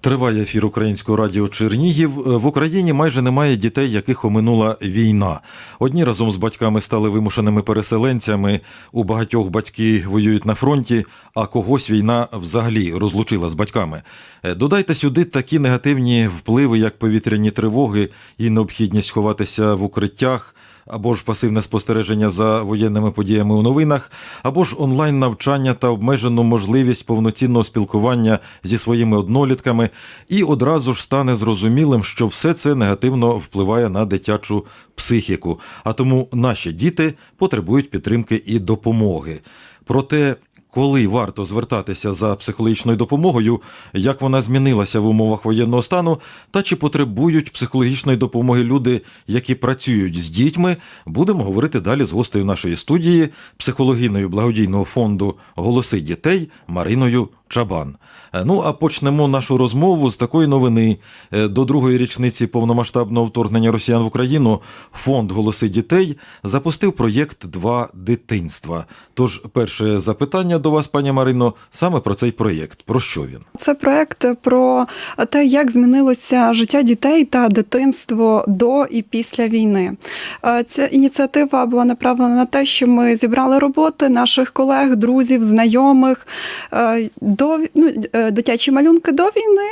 Триває ефір Українського радіо Чернігів. В Україні майже немає дітей, яких оминула війна. Одні разом з батьками стали вимушеними переселенцями. У багатьох батьки воюють на фронті, а когось війна взагалі розлучила з батьками. Е, Додайте сюди такі негативні впливи, як повітряні тривоги і необхідність ховатися в укриттях або ж пасивне спостереження за воєнними подіями у новинах, або ж онлайн навчання та обмежену можливість повноцінного спілкування зі своїми однолітками, і одразу ж стане зрозумілим, що все це негативно впливає на дитячу психіку. А тому наші діти потребують підтримки і допомоги. Проте коли варто звертатися за психологічною допомогою, як вона змінилася в умовах воєнного стану, та чи потребують психологічної допомоги люди, які працюють з дітьми, будемо говорити далі з гостею нашої студії, психологиною благодійного фонду Голоси дітей Мариною Чабан. Е, Ну а почнемо нашу розмову з такої новини. Е, До другої річниці повномасштабного вторгнення Росіян в Україну фонд Голоси дітей запустив проєкт Два дитинства. Тож, перше запитання до вас, пані Марино, саме про цей проєкт. Про що він? Це проект про те, як змінилося життя дітей та дитинство до і після війни. Е, Ця ініціатива була направлена на те, що ми зібрали роботи наших колег, друзів, знайомих е, до ну, е, дитячі малюнки до війни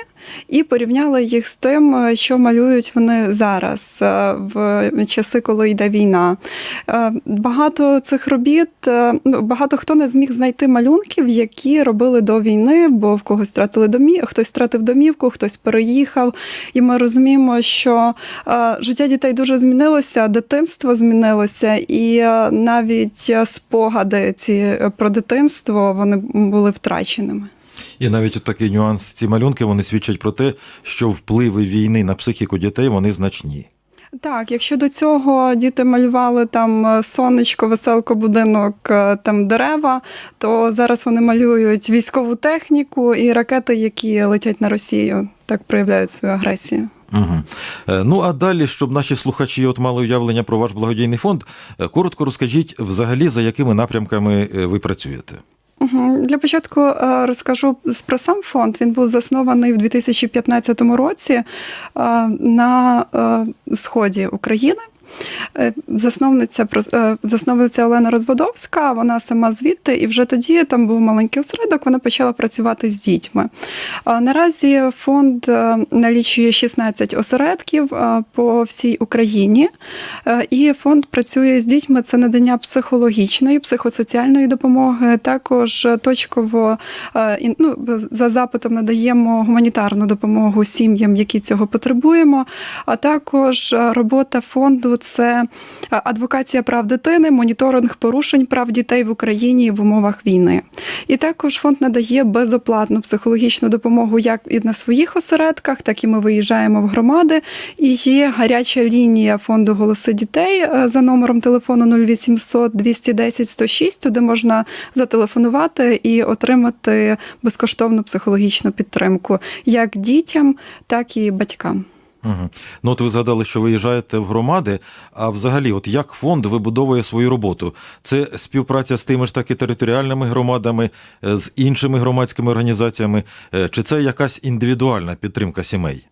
і порівняли їх з тим, що малюють вони зараз в часи, коли йде війна. Багато цих робіт, ну, багато хто не зміг знайти малюнків, які робили до війни, бо в когось втратили домі, хтось втратив домівку, хтось переїхав. І ми розуміємо, що е, життя дітей дуже змінилося, дитинство змінилося, і е, навіть е, спогади ці про дитинство вони були втраченими. І навіть такий нюанс, ці малюнки вони свідчать про те, що впливи війни на психіку дітей вони значні. Так, якщо до цього діти малювали там е, сонечко, веселко, будинок, е, там дерева, то зараз вони малюють військову техніку і ракети, які летять на Росію, так проявляють свою агресію. Угу. Ну а далі, щоб наші слухачі от мали уявлення про ваш благодійний фонд, коротко розкажіть взагалі, за якими напрямками ви працюєте. Для початку е, розкажу про сам фонд. Він був заснований в 2015 році е, на е, сході України. Е, Засновниця е, засновниця Олена Розводовська, вона сама звідти, і вже тоді там був маленький осередок, вона почала працювати з дітьми. Наразі фонд е, налічує 16 осередків по всій Україні, і фонд працює з дітьми. Це надання психологічної, психосоціальної допомоги. Також точково ну, за запитом надаємо гуманітарну допомогу сім'ям, які цього потребуємо. А також робота фонду це е, адвокація прав дитини, моніторинг порушень прав дітей в Україні в умовах війни. І також фонд надає безоплатну психологічну допомогу як і на своїх осередках, так і ми виїжджаємо в громади. І є гаряча лінія фонду Голоси дітей е, за номером телефону 0800 210 106, туди можна зателефонувати і отримати безкоштовну психологічну підтримку як дітям, так і батькам. Угу. Ну, от ви згадали, що виїжджаєте в громади. А взагалі, от як фонд вибудовує свою роботу? Це співпраця з тими ж таки територіальними громадами, е, з іншими громадськими організаціями, е, чи це якась індивідуальна підтримка сімей?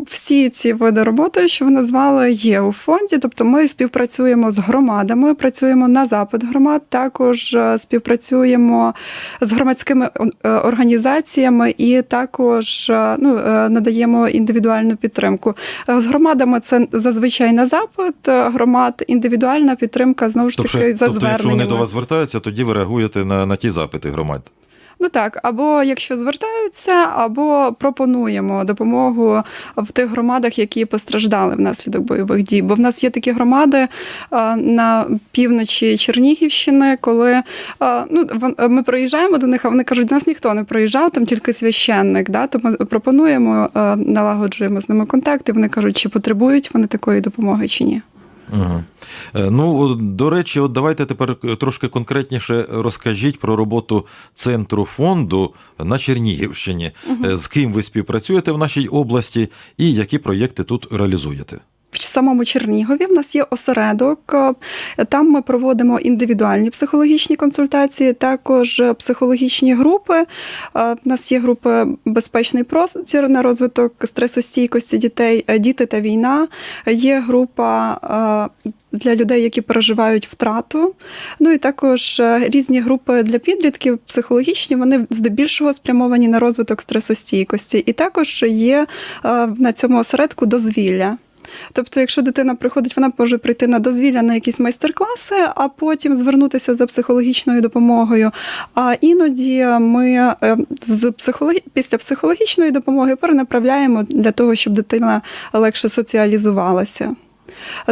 Всі ці види роботи, що ви назвали, є у фонді. Тобто ми співпрацюємо з громадами, працюємо на запит громад, також е, співпрацюємо з громадськими е, організаціями і також е, ну, надаємо індивідуальну підтримку. З громадами це зазвичай на запит громад, індивідуальна підтримка знову ж таки Тобто, за тобто, якщо вони до вас звертаються, тоді ви реагуєте на, на ті запити громад. Ну так, або якщо звертаються, або пропонуємо допомогу в тих громадах, які постраждали внаслідок бойових дій. Бо в нас є такі громади е, на півночі Чернігівщини, коли е, ну, вон- ми приїжджаємо до них, а вони кажуть, до нас ніхто не приїжджав, там тільки священник. Да? Ми пропонуємо, е, налагоджуємо з ними контакти. Вони кажуть, чи потребують вони такої допомоги, чи ні. Угу. Ну, до речі, от давайте тепер трошки конкретніше розкажіть про роботу центру фонду на Чернігівщині. угу. З ким ви співпрацюєте в нашій області і які проєкти тут реалізуєте? В самому Чернігові в нас є осередок. е, Там ми проводимо індивідуальні психологічні консультації, також е, психологічні групи. Е, В нас є групи безпечний простір на розвиток стресостійкості дітей, е, діти та війна. Є група е, для людей, які переживають втрату. Ну і також е, різні групи для підлітків психологічні, вони здебільшого спрямовані на розвиток стресостійкості. І також є е, на цьому осередку дозвілля. Тобто, якщо дитина приходить, вона може прийти на дозвілля на якісь майстер-класи, а потім звернутися за психологічною допомогою. А іноді ми е, з психологі... після психологічної допомоги перенаправляємо для того, щоб дитина легше соціалізувалася.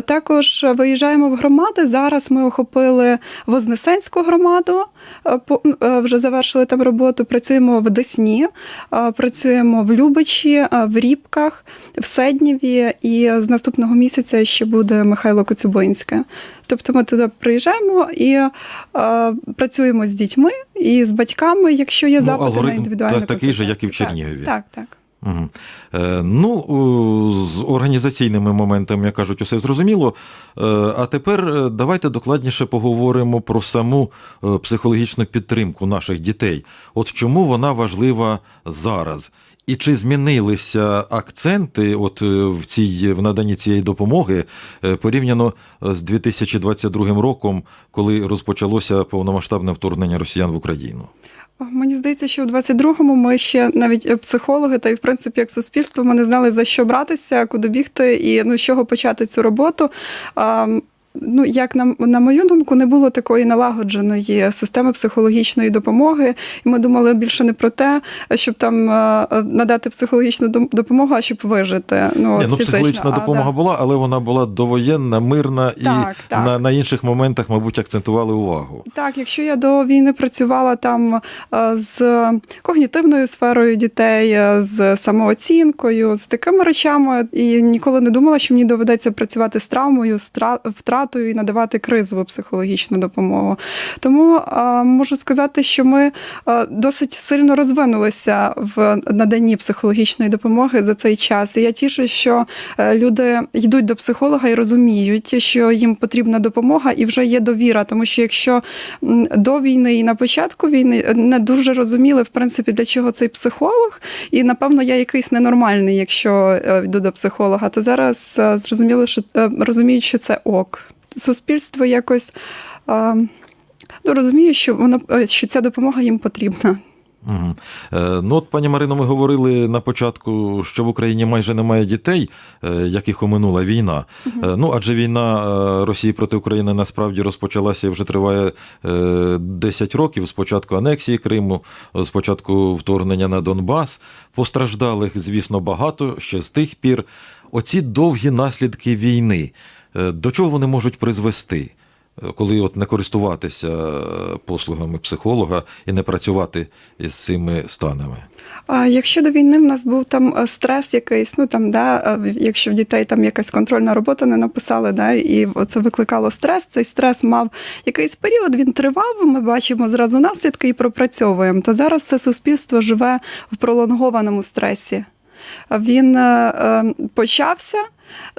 Також виїжджаємо в громади. Зараз ми охопили Вознесенську громаду, е, е, вже завершили там роботу. Працюємо в Десні, е, працюємо в Любичі, в Рібках, в Седнєві, і з наступного місяця ще буде Михайло Коцюбинське. Тобто ми туди приїжджаємо і е, працюємо з дітьми і з батьками, якщо є Ну, запити на алгоритм індивідуальну та- такий же, як і в. Чернігові. Так, так. Угу. Ну, з організаційними моментами, як кажуть, усе зрозуміло. Е, а тепер е, давайте докладніше поговоримо про саму психологічну підтримку наших дітей. От чому вона важлива зараз? І чи змінилися акценти от в цій в наданні цієї допомоги порівняно з 2022 роком, коли розпочалося повномасштабне вторгнення росіян в Україну? Мені здається, що в 22-му ми ще навіть е, психологи, та й в принципі як суспільство, ми не знали за що братися, куди бігти і ну з чого почати цю роботу. Ну, як на, на мою думку, не було такої налагодженої системи психологічної допомоги, і ми думали більше не про те, щоб там е, надати психологічну допомогу, а щоб вижити. Ну, Ні, от ну психологічна А, допомога да. була, але вона була довоєнна, мирна і Так, так. На, на інших моментах, мабуть, акцентували увагу. Так, якщо я до війни працювала там е, з когнітивною сферою дітей, е, з самооцінкою, з такими речами, і ніколи не думала, що мені доведеться працювати з травмою, з тра- втратою і надавати кризову психологічну допомогу. Тому можу сказати, що ми досить сильно розвинулися в наданні психологічної допомоги за цей час. І я тішу, що е, люди йдуть до психолога і розуміють, що їм потрібна допомога, і вже є довіра. Тому що якщо до війни і на початку війни е, не дуже розуміли, в принципі, для чого цей психолог, і напевно я якийсь ненормальний, якщо е, йду до психолога, то зараз зрозуміло, що розуміють, що це ок. Суспільство якось. Ну, розуміє, що воно е, що ця допомога їм потрібна. Угу. Ну, от, пані Марино, ми говорили на початку, що в Україні майже немає дітей, е, яких оминула війна. Е, ну, адже війна Росії проти України насправді розпочалася і вже триває е, 10 років. Спочатку анексії Криму, спочатку вторгнення на Донбас. Постраждалих, звісно, багато ще з тих пір. Оці довгі наслідки війни, до чого вони можуть призвести? коли от не користуватися е, послугами психолога і не працювати із цими станами. А якщо до війни в нас був там е, стрес якийсь, ну там да, е, якщо в дітей там якась контрольна робота не написали, да, і це викликало стрес. Цей стрес мав якийсь період, він тривав. Ми бачимо зразу наслідки і пропрацьовуємо. То зараз це суспільство живе в пролонгованому стресі. Він е, е, почався,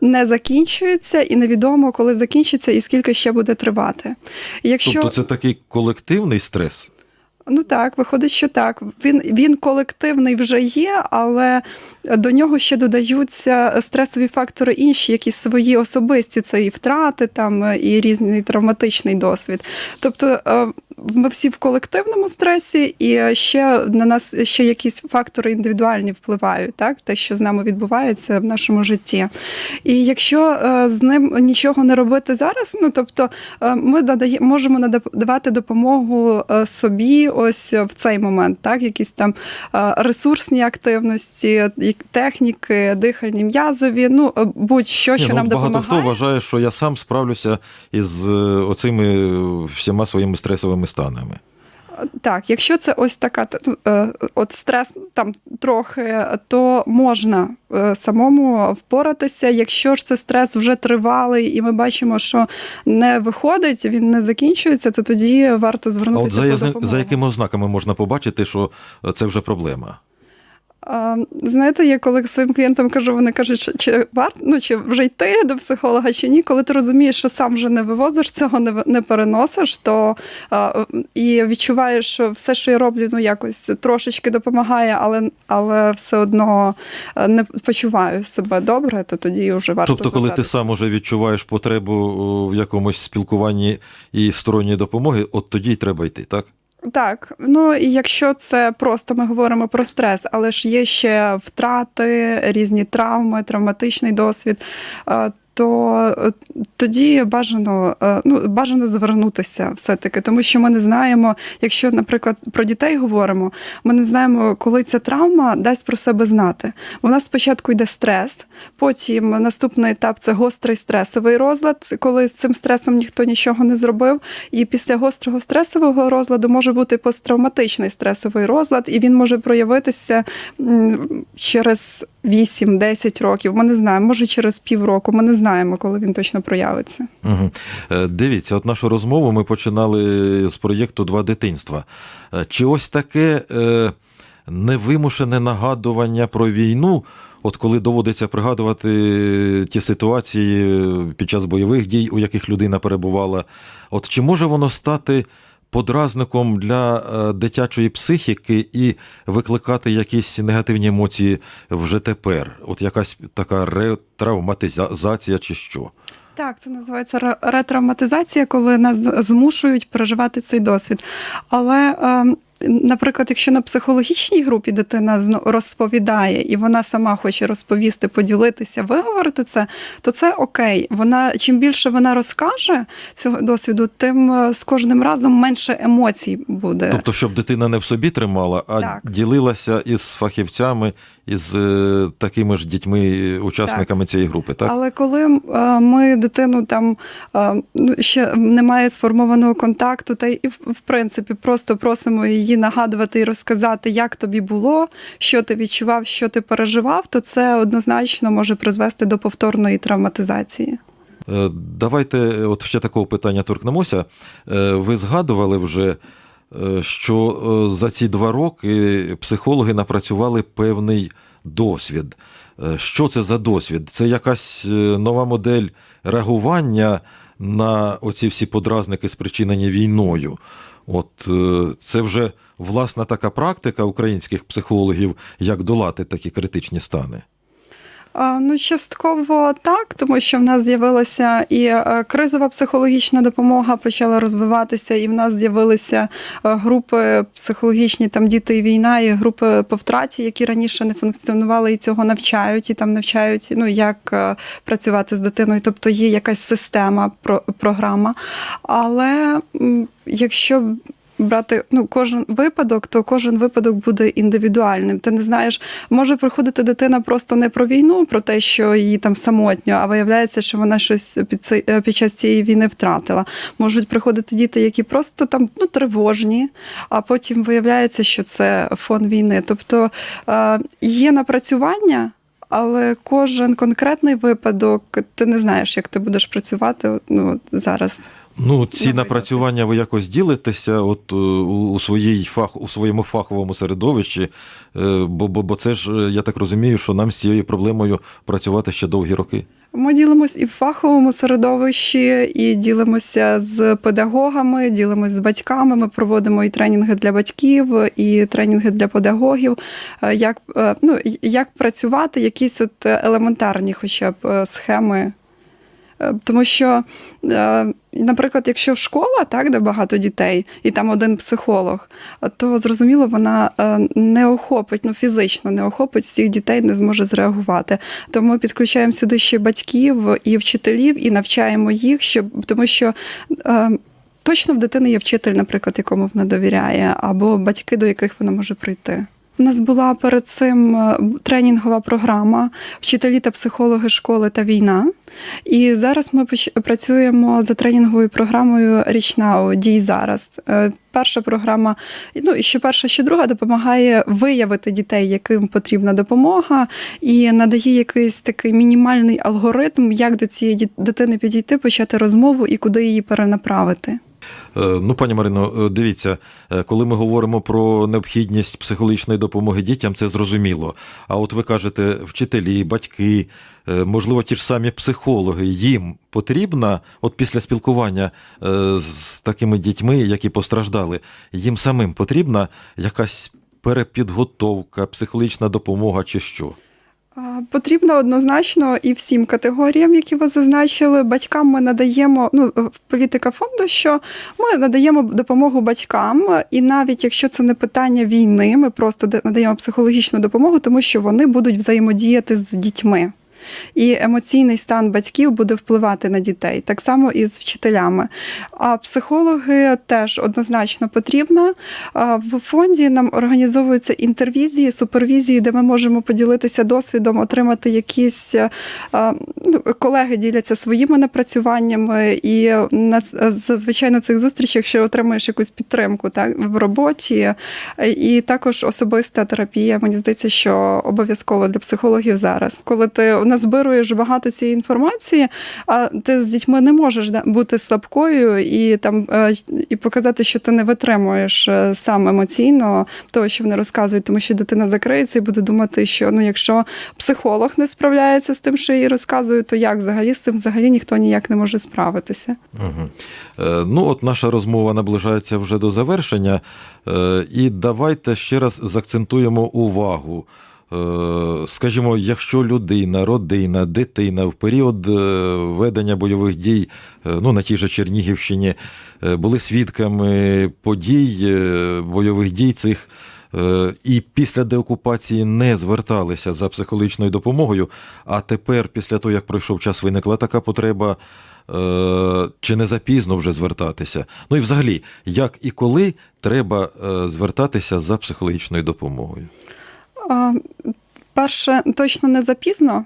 не закінчується, і невідомо, коли закінчиться і скільки ще буде тривати. Якщо... Тобто це такий колективний стрес. Ну так, виходить, що так. Він, він колективний вже є, але до нього ще додаються стресові фактори інші, якісь свої особисті, це і втрати, там, і різний травматичний досвід. Тобто е, ми всі в колективному стресі, і ще на нас ще якісь фактори індивідуальні впливають, так? те, що з нами відбувається в нашому житті. І якщо е, з ним нічого не робити зараз, ну тобто е, ми надає, можемо надавати допомогу е, собі ось в цей момент, так, якісь там е, ресурсні активності, техніки, дихальні м'язові, ну е, будь-що, що Ні, ну, нам багато допомагає. хто вважає, що я сам справлюся із е, оцими всіма своїми стресовими станами. Так, якщо це ось така е, от стрес там трохи, то можна е, самому впоратися. Якщо ж це стрес вже тривалий, і ми бачимо, що не виходить, він не закінчується, то тоді варто А звернутися от за, за якими ознаками можна побачити, що е, це вже проблема? Знаєте, я коли своїм клієнтам кажу, вони кажуть, чи, чи варто ну, чи вже йти до психолога, чи ні. Коли ти розумієш, що сам вже не вивозиш цього, не, не переносиш, то а, і відчуваєш, що все, що я роблю, ну якось трошечки допомагає, але, але все одно не почуваю себе добре, то тоді вже варто. Тобто, коли ти сам уже відчуваєш потребу в якомусь спілкуванні і сторонньої допомоги, от тоді й треба йти, так? Так, ну і якщо це просто ми говоримо про стрес, але ж є ще втрати, різні травми, травматичний досвід. То е, тоді бажано е, ну бажано звернутися все-таки, тому що ми не знаємо, якщо, наприклад, про дітей говоримо, ми не знаємо, коли ця травма дасть про себе знати. У нас спочатку йде стрес, потім наступний етап це гострий стресовий розлад, коли з цим стресом ніхто нічого не зробив. І після гострого стресового розладу може бути посттравматичний стресовий розлад, і він може проявитися через 8-10 років. Ми не знаємо, може через півроку. Ми не знаємо, коли він точно проявиться. Угу. Дивіться, от нашу розмову ми починали з проєкту Два дитинства. Е, Чи ось таке е, невимушене нагадування про війну, от коли доводиться пригадувати ті ситуації під час бойових дій, у яких людина перебувала, от чи може воно стати подразником для е, дитячої психіки і викликати якісь негативні емоції вже тепер? От якась така ретравматизація чи що? Так, це називається ре- ретравматизація, коли нас змушують переживати цей досвід. Але, е, наприклад, якщо на психологічній групі дитина розповідає і вона сама хоче розповісти, поділитися, виговорити це, то це окей. Вона чим більше вона розкаже цього досвіду, тим е, з кожним разом менше емоцій буде. Тобто, щоб дитина не в собі тримала, а Так. ділилася із фахівцями, із е, такими ж дітьми, учасниками цієї групи, так? Але коли е, ми дитину там е, ну, ще немає сформованого контакту, та й в принципі просто просимо її нагадувати і розказати, як тобі було, що ти відчував, що ти переживав, то це однозначно може призвести до повторної травматизації. Е, Давайте е, от ще такого питання торкнемося. Е, Ви згадували вже, що за ці два роки психологи напрацювали певний досвід. Що це за досвід? Це якась нова модель реагування на оці всі подразники, спричинені війною. От е, це вже власна така практика українських психологів, як долати такі критичні стани. Ну, частково так, тому що в нас з'явилася і е, кризова психологічна допомога почала розвиватися, і в нас з'явилися е, групи психологічні, там діти і війна, і групи по втраті, які раніше не функціонували і цього навчають, і там навчають, ну як е, працювати з дитиною. Тобто є якась система, програма. Але якщо брати ну, кожен випадок, то кожен випадок буде індивідуальним. Ти не знаєш, може приходити дитина просто не про війну, про те, що її там самотньо, а виявляється, що вона щось під, цей- е, під час цієї війни втратила. Можуть приходити діти, які просто там ну, тривожні, а потім виявляється, що це фон війни. Тобто е, є напрацювання. Але кожен конкретний випадок, ти не знаєш, як ти будеш працювати ну, зараз. Ну, ці напрацювання ви якось ділитеся от, е, у, своїй фах, у своєму фаховому середовищі, е, бо, бо, бо це ж, е, я так розумію, що нам з цією проблемою працювати ще довгі роки. Ми ділимось і в фаховому середовищі, і ділимося з педагогами, ділимося з батьками. Ми проводимо і тренінги для батьків, і тренінги для педагогів. Як, ну, як працювати, якісь от елементарні, хоча б схеми. Е, Тому що, е, наприклад, якщо школа, так, де багато дітей, і там один психолог, то зрозуміло, вона е, не охопить, ну фізично не охопить всіх дітей, не зможе зреагувати. Тому підключаємо сюди ще батьків і вчителів і навчаємо їх, щоб тому що. Точно в дитини є вчитель, наприклад, якому вона довіряє, або батьки, до яких вона може прийти. У нас була перед цим е, тренінгова програма Вчителі та психологи школи та війна. І зараз ми працюємо за тренінговою програмою Річнау Дій зараз. Е, Перша програма, ну і ще перша, ще друга допомагає виявити дітей, яким потрібна допомога, і надає якийсь такий мінімальний алгоритм, як до цієї дитини підійти, почати розмову і куди її перенаправити. Е, Ну, пані Марино, е, дивіться, е, коли ми говоримо про необхідність психологічної допомоги дітям, це зрозуміло. А от ви кажете, вчителі, батьки, можливо, ті ж самі психологи, їм потрібна, от після спілкування з такими дітьми, які постраждали, їм самим потрібна якась перепідготовка, психологічна допомога чи що? Потрібно однозначно і всім категоріям, які ви зазначили. Батькам ми надаємо ну політика фонду, що ми надаємо допомогу батькам, і навіть якщо це не питання війни, ми просто надаємо психологічну допомогу, тому що вони будуть взаємодіяти з дітьми. І емоційний стан батьків буде впливати на дітей, так само і з вчителями. А психологи теж однозначно потрібно. В фонді нам організовуються інтервізії, супервізії, де ми можемо поділитися досвідом, отримати якісь е, ну, колеги діляться своїми напрацюваннями, і зазвичай на цих зустрічах ще отримуєш якусь підтримку так, в роботі. І також особиста терапія. Мені здається, що обов'язково для психологів зараз, коли ти назбируєш багато цієї інформації, а ти з дітьми не можеш бути слабкою і там е, і показати, що ти не витримуєш е, сам емоційно того, що вони розказують, тому що дитина закриється і буде думати, що ну, якщо психолог не справляється з тим, що їй розказують, то як взагалі з цим взагалі ніхто ніяк не може справитися. Угу. Ну, от наша розмова наближається вже до завершення. І давайте ще раз заакцентуємо увагу. Е, Скажімо, якщо людина, родина, дитина в період е, ведення бойових дій е, ну, на тій же Чернігівщині були свідками подій, бойових дій цих, і після деокупації не зверталися за психологічною допомогою, а тепер, після того, як пройшов час, виникла така потреба. Чи не запізно вже звертатися? Ну і взагалі, як і коли треба звертатися за психологічною допомогою? Перше, точно не запізно,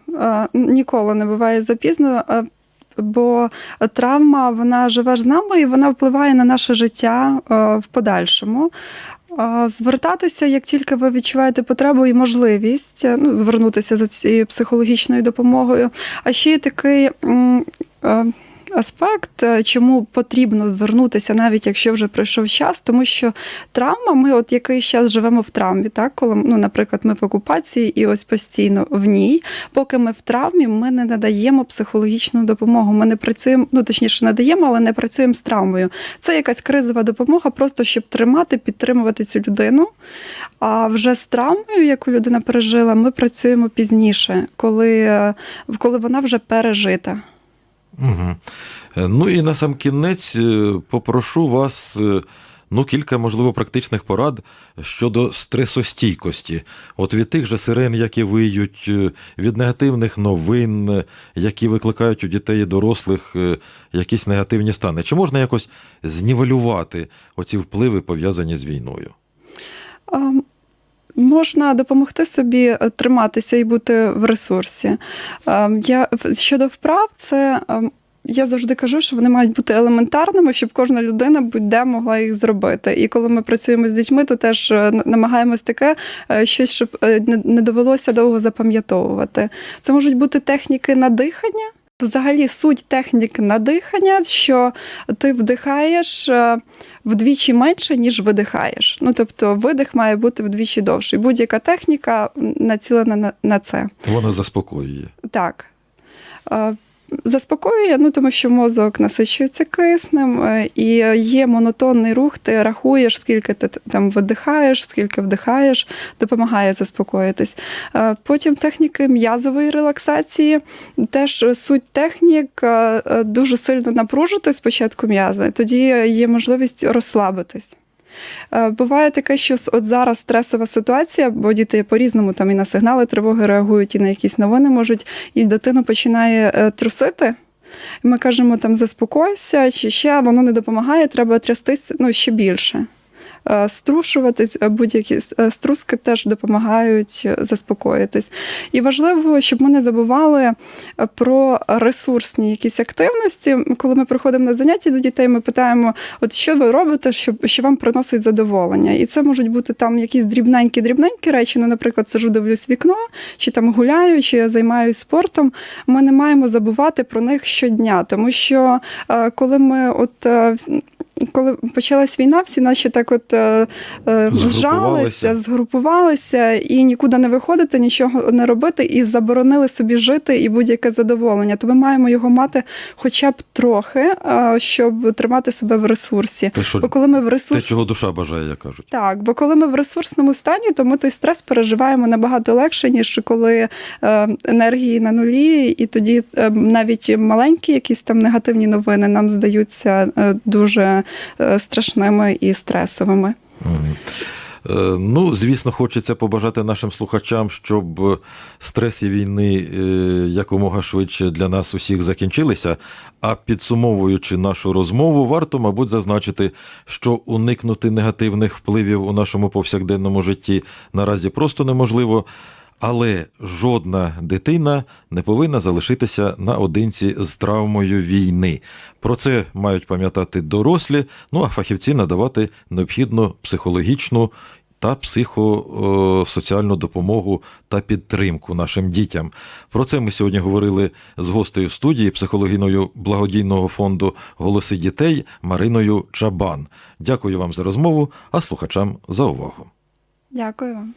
ніколи не буває запізно. Бо травма вона живе з нами і вона впливає на наше життя в подальшому. Звертатися, як тільки ви відчуваєте потребу і можливість ну, звернутися за цією психологічною допомогою. А ще є такий е, аспект, е, чому потрібно звернутися, навіть якщо вже пройшов час, тому що травма, ми от якийсь час живемо в травмі, так коли ну, наприклад, ми в окупації і ось постійно в ній. Поки ми в травмі, ми не надаємо психологічну допомогу. Ми не працюємо, ну точніше, надаємо, але не працюємо з травмою. Це якась кризова допомога, просто щоб тримати, підтримувати цю людину. А вже з травмою, яку людина пережила, ми працюємо пізніше, коли, е, коли вона вже пережита. Угу. Ну і на сам кінець е, попрошу вас е, ну, кілька, можливо, практичних порад щодо стресостійкості. От від тих же сирен, які виють, від негативних новин, які викликають у дітей і дорослих якісь негативні стани. Чи можна якось знівелювати оці впливи, пов'язані з війною? А, Можна допомогти собі е, триматися і бути в ресурсі. Я щодо вправ, це я завжди кажу, що вони мають бути елементарними, щоб кожна людина будь-де могла їх зробити. І коли ми працюємо з дітьми, то теж е, намагаємось таке е, щось, щоб не- довелося довго запам'ятовувати. Це можуть бути техніки надихання. Взагалі, суть техніки надихання, що ти вдихаєш е, вдвічі менше, ніж видихаєш. Ну тобто, видих має бути вдвічі довший. Будь-яка техніка націлена на, на це. Вона заспокоює. Так. Заспокоює, ну тому що мозок насичується киснем, е, і є монотонний рух, ти рахуєш, скільки ти там видихаєш, скільки вдихаєш, допомагає заспокоїтись. Е, Потім техніки м'язової релаксації. Теж суть технік е, дуже сильно напружити спочатку м'язи, тоді є можливість розслабитись. Е, Буває таке, що от зараз стресова ситуація, бо діти по-різному там і на сигнали тривоги реагують, і на якісь новини можуть, і дитину починає е, трусити. Ми кажемо там заспокойся, чи ще воно не допомагає, треба трястись ну, ще більше. Е, Струшуватись, е, будь-які е, струски теж допомагають заспокоїтись. І важливо, щоб ми не забували про ресурсні якісь активності. Коли ми приходимо на заняття до дітей, ми питаємо, от що ви робите, що, що вам приносить задоволення. І це можуть бути там якісь дрібненькі-дрібненькі речі. Ну, наприклад, сижу, дивлюсь вікно, чи там гуляю, чи я займаюся спортом. Ми не маємо забувати про них щодня, тому що коли ми от. Коли почалась війна, всі наші так от е, е, зжалися, згрупувалися і нікуди не виходити, нічого не робити, і заборонили собі жити і будь-яке задоволення. То ми маємо його мати хоча б трохи, е, щоб тримати себе в ресурсі. Те, що, Бо коли ми в те, чого душа бажає, як кажуть. Так, бо коли ми в ресурсному стані, то ми той стрес переживаємо набагато легше, ніж коли е, енергії на нулі, і тоді е, навіть маленькі якісь там негативні новини нам здаються е, дуже е, страшними і стресовими. Е, Ну, звісно, хочеться побажати нашим слухачам, щоб стрес і війни е, якомога швидше для нас усіх закінчилися. А підсумовуючи нашу розмову, варто, мабуть, зазначити, що уникнути негативних впливів у нашому повсякденному житті наразі просто неможливо. Але жодна дитина не повинна залишитися наодинці з травмою війни. Про це мають пам'ятати дорослі, ну а фахівці надавати необхідну психологічну та психосоціальну допомогу та підтримку нашим дітям. Про це ми сьогодні говорили з гостею студії, психологиною благодійного фонду Голоси дітей Мариною Чабан. Дякую вам за розмову, а слухачам за увагу. Дякую вам.